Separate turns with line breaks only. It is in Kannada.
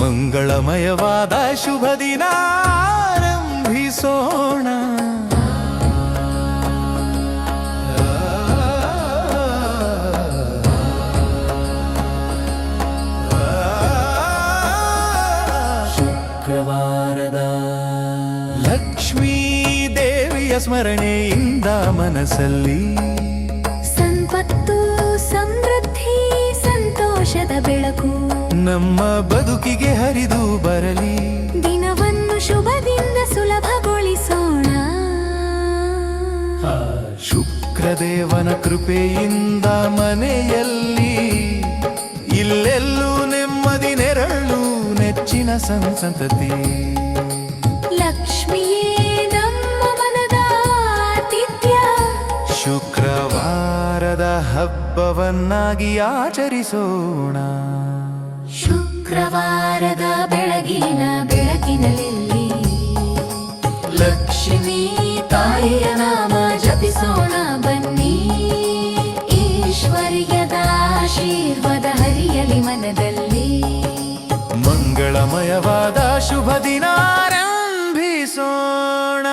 ಮಂಗಳಮಯವಾದ ಶುಭ ದಿನ ಆರಂಭಿಸೋಣ. ಶುಕ್ರವಾರದ ಲಕ್ಷ್ಮೀ ದೇವಿಯ ಸ್ಮರಣೆಯಿಂದ ಮನಸ್ಸಲ್ಲಿ
ಸಂಪತ್ತು ಸಮೃದ್ಧಿ ಸಂತೋಷದ ಬೆಳಕು.
ನಮ್ಮ ಬದುಕಿಗೆ ಹರಿದು ಬರಲಿ.
ದಿನವನ್ನು ಶುಭದಿಂದ ಸುಲಭಗೊಳಿಸೋಣ.
ಶುಕ್ರದೇವನ ಕೃಪೆಯಿಂದ ಮನೆಯಲ್ಲಿ ಇಲ್ಲೆಲ್ಲೂ ನೆಮ್ಮದಿ ನೆರಳು ನೆಚ್ಚಿನ ಸಂಸತತಿ.
ಲಕ್ಷ್ಮಿಯೇ ನಮ್ಮ ಮನದ ಆತಿಥ್ಯ.
ಶುಕ್ರವಾರದ ಹಬ್ಬವನ್ನಾಗಿ ಆಚರಿಸೋಣ.
ಶುಕ್ರವಾರದ ಬೆಳಗಿನ ಬೆಳಕಿನಲ್ಲಿ ಲಕ್ಷ್ಮೀ ತಾಯಿಯ ನಾಮ ಜಪಿಸೋಣ ಬನ್ನಿ. ಈಶ್ವರ್ಯದ ಆಶೀರ್ವಾದ ಹರಿಯಲಿ ಮನದಲ್ಲಿ.
ಮಂಗಳಮಯವಾದ ಶುಭ ದಿನಾರಂಭಿಸೋಣ.